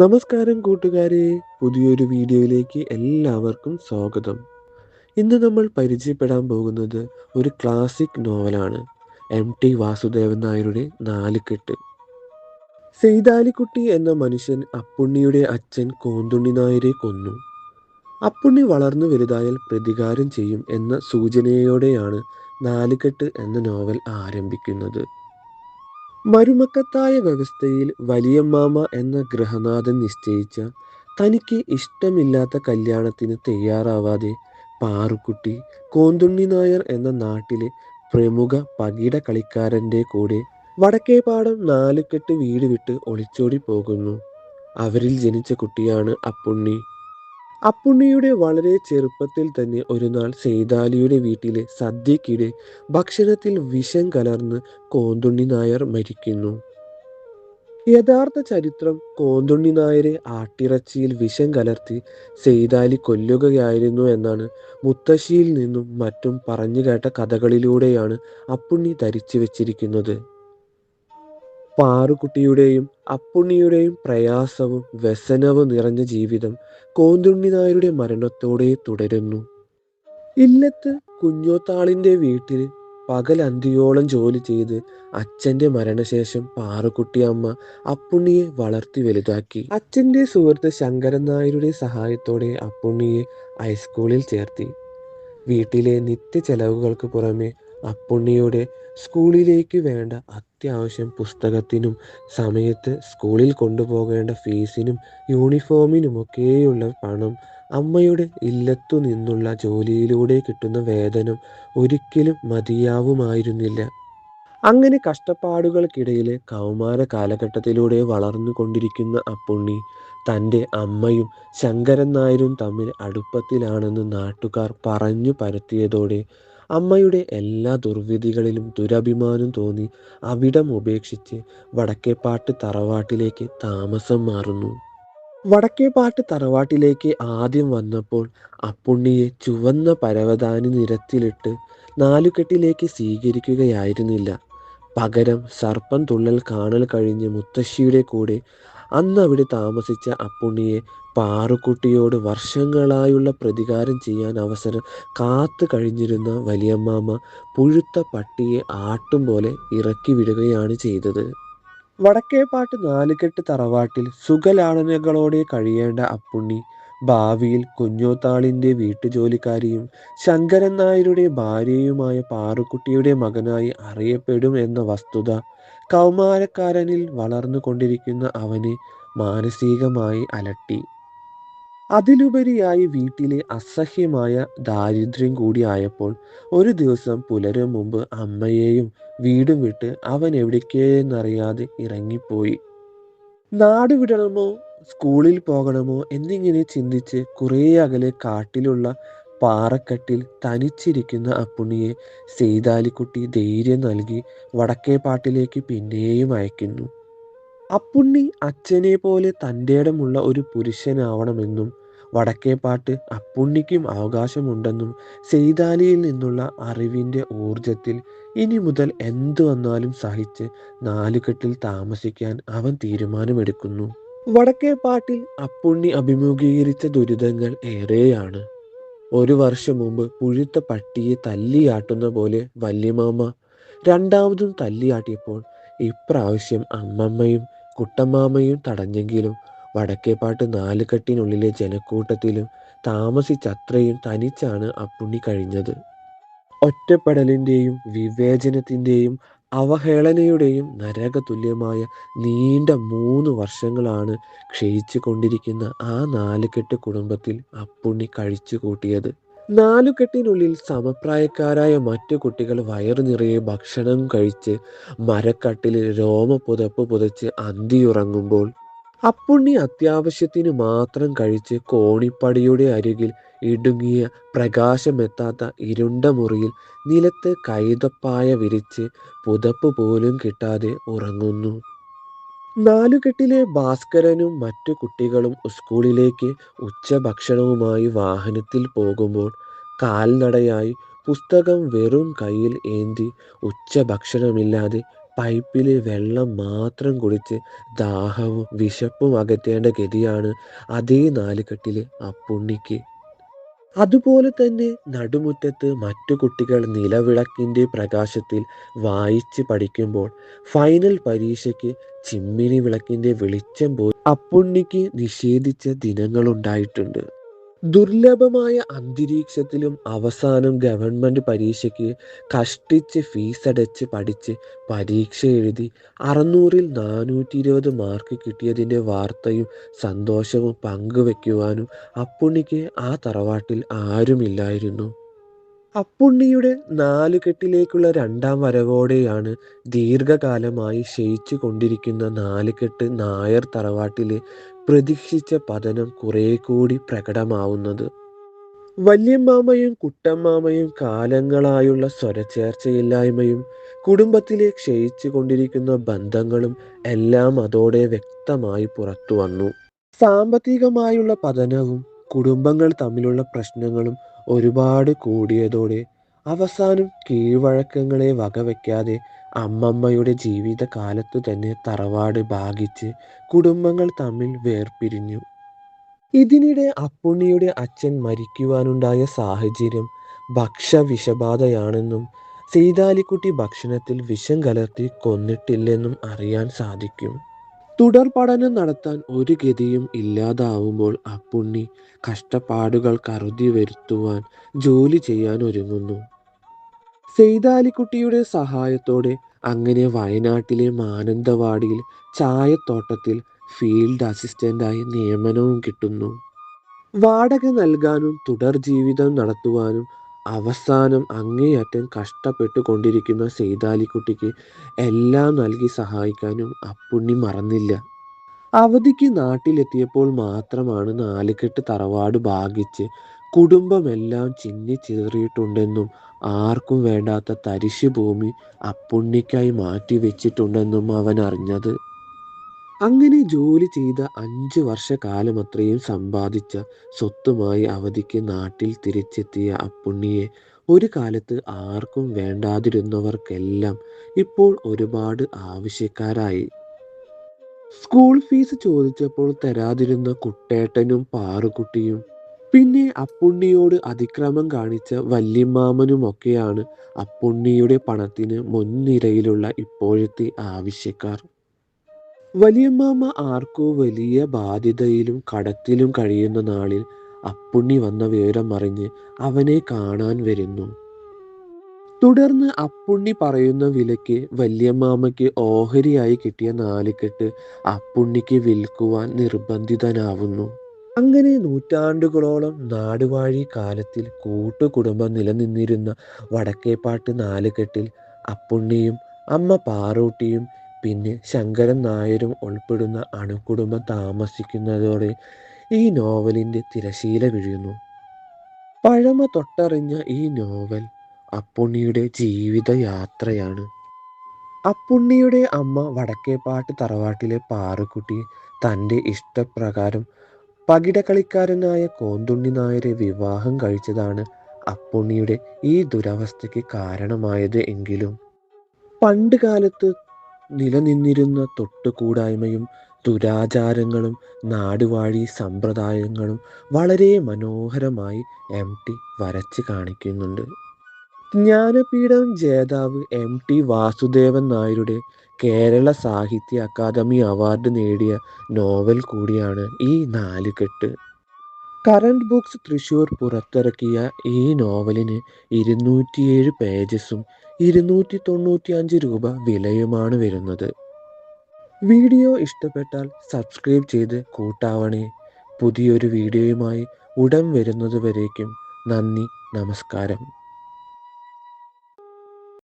നമസ്കാരം കൂട്ടുകാരെ. പുതിയൊരു വീഡിയോയിലേക്ക് എല്ലാവർക്കും സ്വാഗതം. ഇന്ന് നമ്മൾ പരിചയപ്പെടാൻ പോകുന്നത് ഒരു ക്ലാസിക് നോവലാണ് എം ടി വാസുദേവൻ നായരുടെ നാലുകെട്ട്. സെയ്താലിക്കുട്ടി എന്ന മനുഷ്യൻ അപ്പുണ്ണിയുടെ അച്ഛൻ കോന്തുണ്ണി നായരെ കൊന്നു. അപ്പുണ്ണി വളർന്നു വലുതായാൽ പ്രതികാരം ചെയ്യും എന്ന സൂചനയോടെയാണ് നാലുകെട്ട് എന്ന നോവൽ ആരംഭിക്കുന്നത്. മരുമക്കത്തായ വ്യവസ്ഥയിൽ വലിയമ്മാമ എന്ന ഗ്രഹനാഥൻ നിശ്ചയിച്ച തനിക്ക് ഇഷ്ടമില്ലാത്ത കല്യാണത്തിന് തയ്യാറാവാതെ പാറുക്കുട്ടി കോന്തുണ്ണി നായർ എന്ന നാട്ടിലെ പ്രമുഖ പകിട കളിക്കാരന്റെ കൂടെ വടക്കേപാടം നാലുകെട്ട് വീട് വിട്ട് ഒളിച്ചോടി പോകുന്നു. അവരിൽ ജനിച്ച കുട്ടിയാണ് അപ്പുണ്ണി. അപ്പുണ്ണിയുടെ വളരെ ചെറുപ്പത്തിൽ തന്നെ ഒരു നാൾ സെയ്താലിയുടെ വീട്ടിലെ സദ്യക്കിടെ ഭക്ഷണത്തിൽ വിഷം കലർന്ന് കോന്തുണ്ണി നായർ മരിക്കുന്നു. യഥാർത്ഥ ചരിത്രം കോന്തുണ്ണി നായരെ ആട്ടിറച്ചിയിൽ വിഷം കലർത്തി സെയ്താലി കൊല്ലുകയായിരുന്നു എന്നാണ് മുത്തശ്ശിയിൽ നിന്നും മറ്റും പറഞ്ഞു കേട്ട കഥകളിലൂടെയാണ് അപ്പുണ്ണി ധരിച്ചു വെച്ചിരിക്കുന്നത് പാറുകുട്ടിയുടെയും അപ്പുണ്ണിയുടെയും പ്രയാസവും വ്യസനവും നിറഞ്ഞ ജീവിതം കോന്തുണ്ണി നായരുടെ മരണത്തോടെ തുടരുന്നു. ഇല്ലത്ത് കുഞ്ഞോത്താളിന്റെ വീട്ടിൽ പകൽ അന്തിയോളം ജോലി ചെയ്ത് അച്ഛന്റെ മരണശേഷം പാറുക്കുട്ടി അമ്മ അപ്പുണ്ണിയെ വളർത്തി വലുതാക്കി. അച്ഛന്റെ സുഹൃത്ത് ശങ്കരൻ നായരുടെ സഹായത്തോടെ അപ്പുണ്ണിയെ ഹൈസ്കൂളിൽ ചേർത്തി. വീട്ടിലെ നിത്യ ചെലവുകൾക്ക് പുറമെ അപ്പുണ്ണിയുടെ സ്കൂളിലേക്ക് വേണ്ട അത്യാവശ്യം പുസ്തകത്തിനും സമയത്ത് സ്കൂളിൽ കൊണ്ടുപോകേണ്ട ഫീസിനും യൂണിഫോമിനുമൊക്കെയുള്ള പണം അമ്മയുടെ ഇല്ലത്തു നിന്നുള്ള ജോലിയിലൂടെ കിട്ടുന്ന വേതനം ഒരിക്കലും മതിയാവുമായിരുന്നില്ല. അങ്ങനെ കഷ്ടപ്പാടുകൾക്കിടയിലെ കൗമാര കാലഘട്ടത്തിലൂടെ വളർന്നു കൊണ്ടിരിക്കുന്ന അപ്പുണ്ണി തന്റെ അമ്മയും ശങ്കരൻ നായരും തമ്മിൽ അടുപ്പത്തിലാണെന്ന് നാട്ടുകാർ പറഞ്ഞു പരത്തിയതോടെ അമ്മയുടെ എല്ലാ ദുർവിധികളിലും ദുരഭിമാനം തോന്നി അവിടം ഉപേക്ഷിച്ച് വടക്കേപ്പാട്ട് തറവാട്ടിലേക്ക് താമസം മാറുന്നു. വടക്കേപ്പാട്ട് തറവാട്ടിലേക്ക് ആദ്യം വന്നപ്പോൾ അപ്പുണ്ണിയെ ചുവന്ന പരവതാനി നിരത്തിലിട്ട് നാലുകെട്ടിലേക്ക് സ്വീകരിക്കുകയായിരുന്നില്ല. പകരം സർപ്പം തുള്ളൽ കാണൽ കഴിഞ്ഞ് മുത്തശ്ശിയുടെ കൂടെ അന്ന് അവിടെ താമസിച്ച അപ്പുണ്ണിയെ പാറുക്കുട്ടിയോട് വർഷങ്ങളായുള്ള പ്രതികാരം ചെയ്യാൻ അവസരം കാത്തു കഴിഞ്ഞിരുന്ന വലിയമ്മാമ പുഴുത്ത പട്ടിയെ ആട്ടും പോലെ ഇറക്കി വിടുകയാണ് ചെയ്തത്. വടക്കേപ്പാട്ട് നാലുകെട്ട് തറവാട്ടിൽ സുഖലാളനകളോടെ കഴിയേണ്ട അപ്പുണ്ണി ഭാവിയിൽ കുഞ്ഞോത്താളിന്റെ വീട്ടുജോലിക്കാരിയും ശങ്കരൻ നായരുടെ ഭാര്യയുമായ പാറുക്കുട്ടിയുടെ മകനായി അറിയപ്പെടും എന്ന വസ്തുത കൗമാരക്കാരനിൽ വളർന്നുകൊണ്ടിരിക്കുന്ന അവനെ മാനസികമായി അലട്ടി. അതിലുപരിയായി വീട്ടിലെ അസഹ്യമായ ദാരിദ്ര്യം കൂടിയായപ്പോൾ ഒരു ദിവസം പുലരും മുമ്പ് അമ്മയെയും വീടും വിട്ട് അവൻ എവിടേക്കെന്നറിയാതെ ഇറങ്ങിപ്പോയി. നാട് വിടണമോ സ്കൂളിൽ പോകണമോ എന്നിങ്ങനെ ചിന്തിച്ച് കുറേ അകലെ കാട്ടിലുള്ള പാറക്കെട്ടിൽ തനിച്ചിരിക്കുന്ന അപ്പുണ്ണിയെ സെയ്താലിക്കുട്ടി ധൈര്യം നൽകി വടക്കേപ്പാട്ടിലേക്ക് പിന്നെയും അയക്കുന്നു. അപ്പുണ്ണി അച്ഛനെ പോലെ തന്റെ ഇടമുള്ള ഒരു പുരുഷനാവണമെന്നും വടക്കേപ്പാട്ട് അപ്പുണ്ണിക്കും അവകാശമുണ്ടെന്നും സെയ്താലിയിൽ നിന്നുള്ള അറിവിന്റെ ഊർജത്തിൽ ഇനി മുതൽ എന്തു വന്നാലും സഹിച്ച് നാലുകെട്ടിൽ താമസിക്കാൻ അവൻ തീരുമാനമെടുക്കുന്നു. വടക്കേപ്പാട്ടിൽ അപ്പുണ്ണി അഭിമുഖീകരിച്ച ദുരിതങ്ങൾ ഏറെയാണ്. ഒരു വർഷം മുമ്പ് പുഴുത്ത പട്ടിയെ തല്ലിയാട്ടുന്ന പോലെ വല്യമാമ രണ്ടാമതും തല്ലിയാട്ടിയപ്പോൾ ഇപ്രാവശ്യം അമ്മമ്മയും കുട്ടമ്മാമയും തടഞ്ഞെങ്കിലും വടക്കേപ്പാട്ട് നാലുകെട്ടിനുള്ളിലെ ജനക്കൂട്ടത്തിലും താമസിച്ചത്രയും തനിച്ചാണ് അപ്പുണ്ണി കഴിഞ്ഞത്. ഒറ്റപ്പെടലിന്റെയും വിവേചനത്തിന്റെയും അവഹേളനയുടെയും നരകതുല്യമായ നീണ്ട മൂന്ന് വർഷങ്ങളാണ് ക്ഷയിച്ചു കൊണ്ടിരിക്കുന്ന ആ നാലുകെട്ട് കുടുംബത്തിൽ അപ്പുണ്ണി കഴിച്ചു കൂട്ടിയത് നാലുകെട്ടിനുള്ളിൽ സമപ്രായക്കാരായ മറ്റു കുട്ടികൾ വയറു നിറയെ ഭക്ഷണം കഴിച്ച് മരക്കട്ടിൽ രോമ പുതപ്പ് പുതച്ച് അന്തിയുറങ്ങുമ്പോൾ അപ്പുണ്ണി അത്യാവശ്യത്തിന് മാത്രം കഴിച്ച് കോണിപ്പടിയുടെ അരികിൽ ഇടുങ്ങിയ പ്രകാശമെത്താത്ത ഇരുണ്ട മുറിയിൽ നിലത്ത് കൈതപ്പായ വിരിച്ച് പുതപ്പ് പോലും കിട്ടാതെ ഉറങ്ങുന്നു. നാലുകെട്ടിലെ ഭാസ്കരനും മറ്റു കുട്ടികളും സ്കൂളിലേക്ക് ഉച്ചഭക്ഷണവുമായി വാഹനത്തിൽ പോകുമ്പോൾ കാൽനടയായി പുസ്തകം വെറും കയ്യിൽ ഏന്തി ഉച്ചഭക്ഷണമില്ലാതെ പൈപ്പിലെ വെള്ളം മാത്രം കുടിച്ച് ദാഹവും വിശപ്പും അകറ്റേണ്ട ഗതിയാണ് അതേ നാലുകെട്ടിലെ അപ്പുണ്ണിക്ക് അതുപോലെ തന്നെ നടുമുറ്റത്ത് മറ്റു കുട്ടികൾ നിലവിളക്കിന്റെ പ്രകാശത്തിൽ വായിച്ച് പഠിക്കുമ്പോൾ ഫൈനൽ പരീക്ഷയ്ക്ക് ചിമ്മിനി വിളക്കിന്റെ വെളിച്ചം പോയി അപ്പുണ്ണിക്ക് നിഷേധിച്ച ദിനങ്ങളുണ്ടായിട്ടുണ്ട്. ദുർലഭമായ അന്തരീക്ഷത്തിലും അവസാനം ഗവൺമെന്റ് പരീക്ഷയ്ക്ക് കഷ്ടിച്ച് ഫീസടച്ച് പഠിച്ച് പരീക്ഷ എഴുതി അറുന്നൂറിൽ നാനൂറ്റി ഇരുപത് മാർക്ക് കിട്ടിയതിന്റെ വാർത്തയും സന്തോഷവും പങ്കുവെക്കുവാനും അപ്പുണ്ണിക്ക് ആ തറവാട്ടിൽ ആരുമില്ലായിരുന്നു. അപ്പുണ്ണിയുടെ നാലുകെട്ടിലേക്കുള്ള രണ്ടാം വരവോടെയാണ് ദീർഘകാലമായി ക്ഷയിച്ചു കൊണ്ടിരിക്കുന്ന നാലുകെട്ട് നായർ തറവാട്ടിലെ പ്രതീക്ഷിച്ച പതനം കുറെ കൂടി പ്രകടമാവുന്നത് വല്യമ്മാമയും കുട്ടമ്മാമയും കാലങ്ങളായുള്ള സ്വരചേർച്ചയില്ലായ്മയും കുടുംബത്തിലെ ക്ഷയിച്ചു കൊണ്ടിരിക്കുന്ന ബന്ധങ്ങളും എല്ലാം അതോടെ വ്യക്തമായി പുറത്തു വന്നു. സാമ്പത്തികമായുള്ള പതനവും കുടുംബങ്ങൾ തമ്മിലുള്ള പ്രശ്നങ്ങളും ഒരുപാട് കൂടിയതോടെ അവസാനം കീഴ്വഴക്കങ്ങളെ വകവയ്ക്കാതെ അമ്മമ്മയുടെ ജീവിതകാലത്തു തന്നെ തറവാട് ഭാഗിച്ച് കുടുംബങ്ങൾ തമ്മിൽ വേർപിരിഞ്ഞു. ഇതിനിടെ അപ്പുണ്ണിയുടെ അച്ഛൻ മരിക്കുവാനുണ്ടായ സാഹചര്യം ഭക്ഷ്യവിഷബാധയാണെന്നും സീതാലിക്കുട്ടി ഭക്ഷണത്തിൽ വിഷം കലർത്തി കൊന്നിട്ടില്ലെന്നും അറിയാൻ സാധിക്കും. തുടർ പഠനം നടത്താൻ ഒരു ഗതിയും ഇല്ലാതാവുമ്പോൾ അപ്പുണ്ണി കഷ്ടപ്പാടുകൾ കരുതി വരുത്തുവാൻ ജോലി ചെയ്യാൻ ഒരുങ്ങുന്നു സെയ്താലിക്കുട്ടിയുടെ സഹായത്തോടെ അങ്ങനെ വയനാട്ടിലെ മാനന്തവാടിയിൽ ചായത്തോട്ടത്തിൽ ഫീൽഡ് അസിസ്റ്റന്റായി നിയമനവും കിട്ടുന്നു. വാടക നൽകാനും തുടർ ജീവിതം നടത്തുവാനും അവസാനം അങ്ങേയറ്റം കഷ്ടപ്പെട്ടു കൊണ്ടിരിക്കുന്ന സെയ്താലിക്കുട്ടിക്ക് എല്ലാം നൽകി സഹായിക്കാനും അപ്പുണ്ണി മറന്നില്ല. അവധിക്ക് നാട്ടിലെത്തിയപ്പോൾ മാത്രമാണ് നാലുകെട്ട് തറവാട് ഭാഗിച്ച് കുടുംബമെല്ലാം ചിന്നി ചിതറിയിട്ടുണ്ടെന്നും ആർക്കും വേണ്ടാത്ത തരിശു ഭൂമി അപ്പുണ്ണിക്കായി മാറ്റി വെച്ചിട്ടുണ്ടെന്നും അവൻ അറിഞ്ഞത്. അങ്ങനെ ജോലി ചെയ്ത അഞ്ചു വർഷക്കാലം അത്രയും സമ്പാദിച്ച സ്വത്തുമായി അവധിക്ക് നാട്ടിൽ തിരിച്ചെത്തിയ അപ്പുണ്ണിയെ ഒരു കാലത്ത് ആർക്കും വേണ്ടാതിരുന്നവർക്കെല്ലാം ഇപ്പോൾ ഒരുപാട് ആവശ്യക്കാരായി. സ്കൂൾ ഫീസ് ചോദിച്ചപ്പോൾ തരാതിരുന്ന കുട്ടേട്ടനും പാറുകുട്ടിയും പിന്നെ അപ്പുണ്ണിയോട് അതിക്രമം കാണിച്ച വല്യമാമനുമൊക്കെയാണ് അപ്പുണ്ണിയുടെ പണത്തിന് മുൻനിരയിലുള്ള ഇപ്പോഴത്തെ ആവശ്യക്കാർ. വലിയമ്മാമ ആർക്കോ വലിയ ബാധ്യതയിലും കടത്തിലും കഴിയുന്ന നാളിൽ അപ്പുണ്ണി വന്ന വിവരം അറിഞ്ഞ് അവനെ കാണാൻ വരുന്നു. തുടർന്ന് അപ്പുണ്ണി പറയുന്ന വിലയ്ക്ക് വല്യമ്മാമയ്ക്ക് ഓഹരിയായി കിട്ടിയ നാലുകെട്ട് അപ്പുണ്ണിക്ക് വിൽക്കുവാൻ നിർബന്ധിതനാവുന്നു. അങ്ങനെ നൂറ്റാണ്ടുകളോളം നാടുവാഴി കാലത്തിൽ കൂട്ടുകുടുംബം നിലനിന്നിരുന്ന വടക്കേപ്പാട്ട് നാലുകെട്ടിൽ അപ്പുണ്ണിയും അമ്മ പാറൂട്ടിയും പിന്നെ ശങ്കരൻ നായരും ഉൾപ്പെടുന്ന അണുകുടുംബം താമസിക്കുന്നതോടെ ഈ നോവലിന്റെ തിരശീല വിഴിയുന്നു പഴമ തൊട്ടറിഞ്ഞ ഈ നോവൽ അപ്പുണ്ണിയുടെ ജീവിതയാത്രയാണ്. അപ്പുണ്ണിയുടെ അമ്മ വടക്കേപ്പാട്ട് തറവാട്ടിലെ പാറുക്കുട്ടി തന്റെ ഇഷ്ടപ്രകാരം പകിടകളിക്കാരനായ കോന്തുണ്ണി നായരെ വിവാഹം കഴിച്ചതാണ് അപ്പുണ്ണിയുടെ ഈ ദുരവസ്ഥയ്ക്ക് കാരണമായത് എങ്കിലും. പണ്ട് കാലത്ത് നിലനിന്നിരുന്ന തൊട്ടുകൂടായ്മയും ദുരാചാരങ്ങളും നാടുവാഴി സമ്പ്രദായങ്ങളും വളരെ മനോഹരമായി എം ടി വരച്ച് കാണിക്കുന്നുണ്ട്. ജ്ഞാനപീഠം ജേതാവ് എം ടി വാസുദേവൻ നായരുടെ കേരള സാഹിത്യ അക്കാദമി അവാർഡ് നേടിയ നോവൽ കൂടിയാണ് ഈ നാലുകെട്ട്. കറണ്ട് ബുക്സ് തൃശൂർ പുറത്തിറക്കിയ ഈ നോവലിന് ഇരുന്നൂറ്റിയേഴ് പേജസും ഇരുന്നൂറ്റി തൊണ്ണൂറ്റി അഞ്ച് രൂപ വിലയുമാണ് വരുന്നത്. വീഡിയോ ഇഷ്ടപ്പെട്ടാൽ സബ്സ്ക്രൈബ് ചെയ്ത് കൂട്ടാവണേ. പുതിയൊരു വീഡിയോയുമായി ഉടൻ വരുന്നതുവരേക്കും നന്ദി നമസ്കാരം.